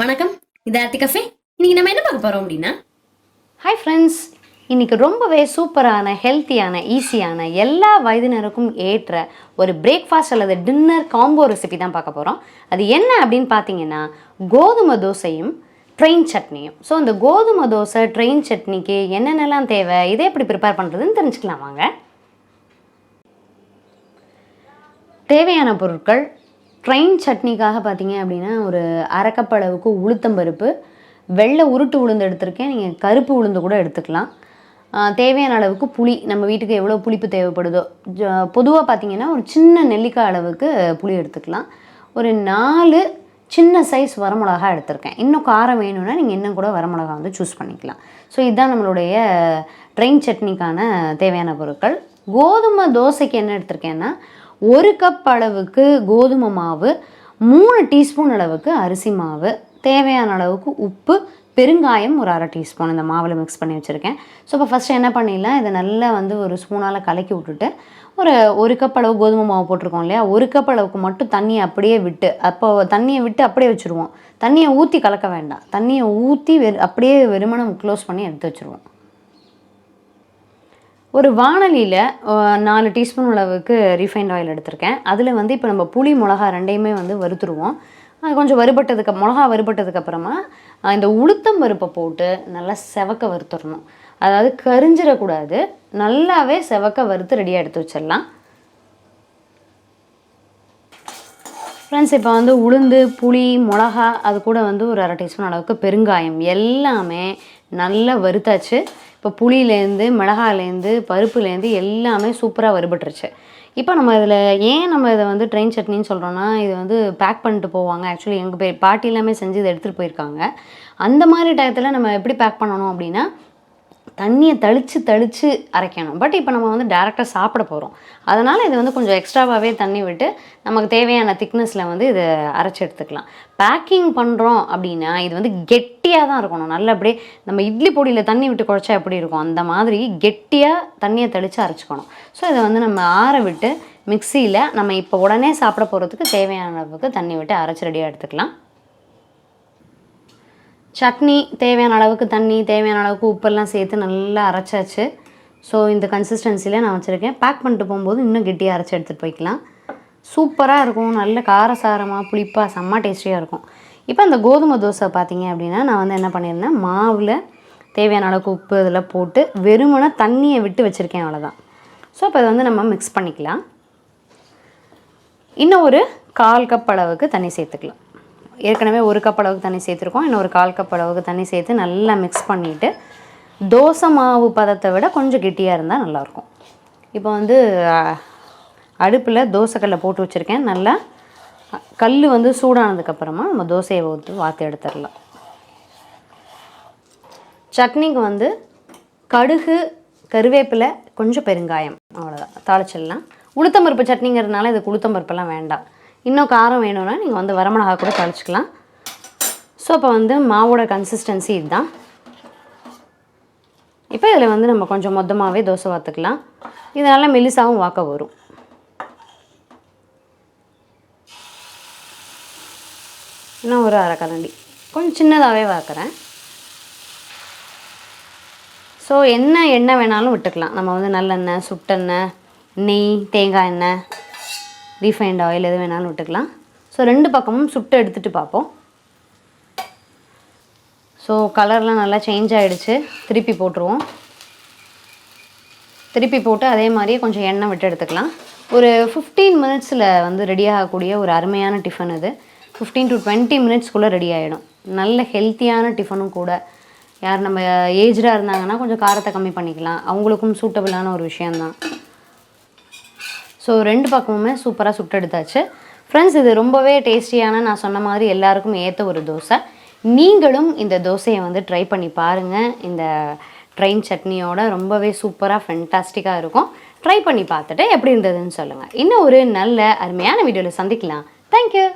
வணக்கம். இது ஆர்த்தி கஃபே. இன்னைக்கு நம்ம என்ன பார்க்க போறோம் அப்படின்னா? ஹாய் ஃப்ரெண்ட்ஸ் இன்னைக்கு ரொம்பவே சூப்பரான ஹெல்த்தியான ஈஸியான எல்லா வயதினருக்கும் ஏற்ற ஒரு பிரேக்ஃபாஸ்ட் அல்லது டின்னர் காம்போ ரெசிபி தான் பார்க்க போகிறோம் அது என்ன அப்படின்னு பார்த்தீங்கன்னா கோதுமை தோசையும் ட்ரெயின் சட்னியும். ஸோ அந்த கோதுமை தோசை ட்ரெயின் சட்னிக்கு என்னென்னலாம் தேவை இதை எப்படி ப்ரிப்பேர் பண்ணுறதுன்னு தெரிஞ்சுக்கலாம் வாங்க. தேவையான பொருட்கள் ட்ரெயின் சட்னிக்காக பார்த்தீங்க அப்படின்னா ஒரு அரைக்கப்பளவுக்கு உளுத்தம் உளுத்தம்பருப்பு வெள்ளை உருட்டு உளுந்து எடுத்திருக்கேன். நீங்கள் கருப்பு உளுந்து கூட எடுத்துக்கலாம். தேவையான அளவுக்கு புளி. நம்ம வீட்டுக்கு எவ்வளோ புளிப்பு தேவைப்படுதோ பொதுவாக பார்த்தீங்கன்னா ஒரு சின்ன நெல்லிக்காய் அளவுக்கு புளி எடுத்துக்கலாம். ஒரு நாலு சின்ன சைஸ் வரமிளகா எடுத்திருக்கேன். இன்னும் காரம் வேணும்னா நீங்கள் இன்னும் கூட வரமிளகா வந்து சூஸ் பண்ணிக்கலாம். ஸோ இதுதான் நம்மளுடைய ட்ரெயின் சட்னிக்கான தேவையான பொருட்கள். கோதுமை தோசைக்கு என்ன எடுத்திருக்கேன்னா ஒரு கப் அளவுக்கு கோதுமை மாவு மூணு டீஸ்பூன் அளவுக்கு அரிசி மாவு தேவையான அளவுக்கு உப்பு பெருங்காயம் ஒரு அரை டீஸ்பூன் இந்த மாவில் மிக்ஸ் பண்ணி வச்சுருக்கேன். ஸோ இப்போ ஃபஸ்ட்டு என்ன பண்ணிடலாம்? இதை நல்லா வந்து ஒரு ஸ்பூனால் கலக்கி விட்டுட்டு ஒரு ஒரு கப் அளவு கோதுமை மாவு போட்டிருக்கோம் இல்லையா? ஒரு கப் அளவுக்கு மட்டும் தண்ணியை அப்படியே விட்டு அப்போ தண்ணியை விட்டு அப்படியே வச்சுருவோம். தண்ணியை ஊற்றி கலக்க வேண்டாம். தண்ணியை ஊற்றி வெறு அப்படியே வெறுமனை க்ளோஸ் பண்ணி எடுத்து வச்சுருவோம். ஒரு வானலியில் நாலு டீஸ்பூன் அளவுக்கு ரீஃபைண்ட் ஆயில் எடுத்திருக்கேன். அதில் வந்து இப்போ நம்ம புளி மிளகா ரெண்டையுமே வந்து வறுத்துருவோம். அது கொஞ்சம் வறுபட்டதுக்கு மிளகா வறுபட்டதுக்கப்புறமா இந்த உளுத்தம் பருப்பை போட்டு நல்லா செவக்க வறுத்துடணும் அதாவது கரிஞ்சிடக்கூடாது நல்லாவே செவக்க வறுத்து ரெடியாக எடுத்து வச்சிடலாம். ஃப்ரெண்ட்ஸ் இப்போ வந்து உளுந்து புளி மிளகா அது கூட வந்து ஒரு அரை டீஸ்பூன் அளவுக்கு பெருங்காயம் எல்லாமே நல்லா வறுத்தாச்சு. இப்போ புளியிலேருந்து மிளகாலேருந்து பருப்புலேருந்து எல்லாமே சூப்பராக வறுபட்டுருச்சு. இப்போ நம்ம இதில் ஏன் நம்ம இதை வந்து ட்ரெயின் சட்னின்னு சொல்கிறோன்னா இது வந்து பேக் பண்ணிட்டு போவாங்க. ஆக்சுவலி எங்கள் பே பாட்டி எல்லாமே செஞ்சு இதை எடுத்துகிட்டு போயிருக்காங்க. அந்த மாதிரி டயத்தில் நம்ம எப்படி பேக் பண்ணணும் அப்படின்னா தண்ணியை தளித்து தளித்து அரைக்கணும். பட் இப்போ நம்ம வந்து டேரெக்டாக சாப்பிட போகிறோம் அதனால் இது வந்து கொஞ்சம் எக்ஸ்ட்ராவாகவே தண்ணி விட்டு நமக்கு தேவையான திக்னஸில் வந்து இதை அரைச்சி எடுத்துக்கலாம். பேக்கிங் பண்ணுறோம் அப்படின்னா இது வந்து கெட்டியாக தான் இருக்கணும். நல்ல அப்படியே நம்ம இட்லி பொடியில் தண்ணி விட்டு குழச்சா எப்படி இருக்கும்? அந்த மாதிரி கெட்டியாக தண்ணியை தெளித்து அரைச்சிக்கணும். ஸோ இதை வந்து நம்ம ஆற விட்டு மிக்சியில் நம்ம இப்போ உடனே சாப்பிட போகிறதுக்கு தேவையான அளவுக்கு தண்ணி விட்டு அரைச்சி ரெடியாக எடுத்துக்கலாம். சட்னி தேவையான அளவுக்கு தண்ணி தேவையான அளவுக்கு உப்பெல்லாம் சேர்த்து நல்லா அரைச்சாச்சு. ஸோ இந்த கன்சிஸ்டன்சியில் நான் வச்சுருக்கேன். பேக் பண்ணிட்டு போகும்போது இன்னும் கெட்டியாக அரைச்சி எடுத்துகிட்டு போய்க்கலாம். சூப்பராக இருக்கும். நல்ல காரசாரமாக புளிப்பாக செம்ம டேஸ்டியாக இருக்கும். இப்போ அந்த கோதுமை தோசை பார்த்தீங்க அப்படின்னா நான் வந்து என்ன பண்ணியிருந்தேன் மாவில் தேவையான அளவுக்கு உப்பு இதில் போட்டு வெறுமனே தண்ணியை விட்டு வச்சுருக்கேன் அவ்வளோதான் ஸோ அப்போ அதை வந்து நம்ம மிக்ஸ் பண்ணிக்கலாம். இன்னும் ஒரு கால் கப் அளவுக்கு தண்ணி சேர்த்துக்கலாம். ஏற்கனவே ஒரு கப் அளவுக்கு தண்ணி சேர்த்துருக்கோம். இன்னும் ஒரு கால் கப் அளவுக்கு தண்ணி சேர்த்து நல்லா மிக்ஸ் பண்ணிவிட்டு தோசை மாவு பதத்தை விட கொஞ்சம் கெட்டியாக இருந்தால் நல்லாயிருக்கும். இப்போ வந்து அடுப்பில் தோசைக்கல்லை போட்டு வச்சுருக்கேன். நல்லா கல் வந்து சூடானதுக்கப்புறமா நம்ம தோசையை ஊற்று வாத்து எடுத்துடலாம். சட்னிக்கு வந்து கடுகு கருவேப்பிலை கொஞ்சம் பெருங்காயம் அவ்வளோதான் தாளிச்சிடலாம். உளுத்தம்பருப்பு சட்னிங்கிறதுனால இதுக்கு உளுத்தம்பருப்பெல்லாம் வேண்டாம். இன்னும் காரம் வேணும்னா நீங்கள் வந்து வரமிளகா கூட கழிச்சிக்கலாம் ஸோ அப்போ வந்து மாவோட கன்சிஸ்டன்சி இதுதான். இப்போ இதில் வந்து நம்ம கொஞ்சம் மொத்தமாகவே தோசை வாத்துக்கலாம் இது நல்லா மெலிசாவும் வாக்க வரும். இன்னும் ஒரு அரை கரண்டி. கொஞ்சம் சின்னதாகவே வாக்குறேன் ஸோ என்ன எண்ணெய் வேணாலும் விட்டுக்கலாம். நம்ம வந்து நல்லெண்ணெய் சுட்டெண்ணெய் நெய் தேங்காய் எண்ணெய். ரீஃபைண்ட் ஆயில் எது வேணாலும் விட்டுக்கலாம். ஸோ ரெண்டு பக்கமும் சுட்டு எடுத்துகிட்டு பார்ப்போம். ஸோ கலர்லாம் நல்லா சேஞ்ச் ஆகிடுச்சு திருப்பி போட்டுருவோம். திருப்பி போட்டு அதே மாதிரியே கொஞ்சம் எண்ணெய் விட்டு எடுத்துக்கலாம். ஒரு ஃபிஃப்டீன் மினிட்ஸில் வந்து ரெடி ஆகக்கூடிய ஒரு அருமையான டிஃபன் இது ஃபிஃப்டீன் டு டுவெண்ட்டி மினிட்ஸ்க்குள்ளே ரெடி ஆகிடும் நல்ல ஹெல்த்தியான டிஃபனும் கூட. யார் நம்ம ஏஜ்டாக இருந்தாங்கன்னா கொஞ்சம் காரத்தை கம்மி பண்ணிக்கலாம். அவங்களுக்கும் சூட்டபிளான ஒரு விஷயந்தான் ஸோ ரெண்டு பக்கமுமே சூப்பராக சுட்டெடுத்தாச்சு ஃப்ரெண்ட்ஸ் இது ரொம்பவே டேஸ்டியான நான் சொன்ன மாதிரி எல்லாருக்கும் ஏற்ற ஒரு தோசை. நீங்களும் இந்த தோசையை வந்து ட்ரை பண்ணி பாருங்கள் இந்த ட்ரெயின் சட்னியோட ரொம்பவே சூப்பராக ஃபென்டாஸ்டிக்காக இருக்கும். ட்ரை பண்ணி பார்த்துட்டு எப்படி இருந்ததுன்னு சொல்லுங்கள் இன்னும் ஒரு நல்ல அருமையான வீடியோவில் சந்திக்கலாம். தேங்க்யூ